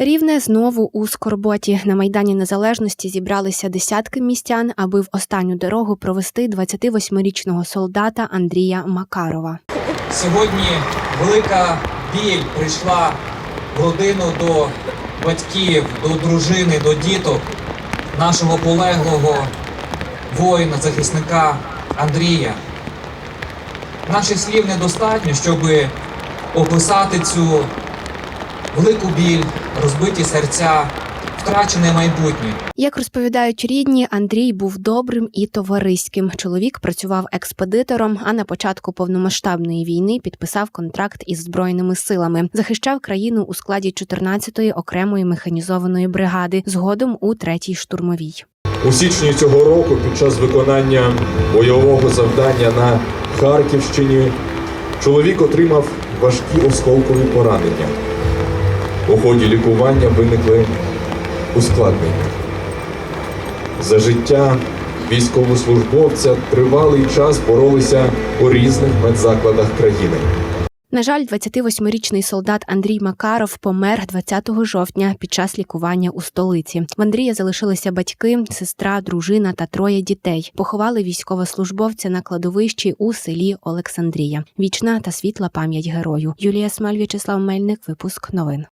Рівне знову у скорботі на майдані Незалежності зібралися десятки містян, аби в останню дорогу провести 28-річного солдата Андрія Макарова. Сьогодні велика біль прийшла в родину до батьків, до дружини, до діток нашого полеглого воїна, захисника Андрія. Наших слів недостатньо, щоб описати цю велику біль, розбиті серця, втрачене майбутнє. Як розповідають рідні, Андрій був добрим і товариським. Чоловік працював експедитором, а на початку повномасштабної війни підписав контракт із збройними силами. Захищав країну у складі 14-ї окремої механізованої бригади, згодом у 3-й штурмовій. У січні цього року, під час виконання бойового завдання на Харківщині, чоловік отримав важкі осколкові поранення. У ході лікування виникли ускладнення. За життя військовослужбовця тривалий час боролися у різних медзакладах країни. На жаль, 28-річний солдат Андрій Макаров помер 20 жовтня під час лікування у столиці. В Андрія залишилися батьки, сестра, дружина та троє дітей. Поховали військовослужбовця на кладовищі у селі Олександрія. Вічна та світла пам'ять герою. Юлія Смаль, В'ячеслав Мельник. Випуск новин.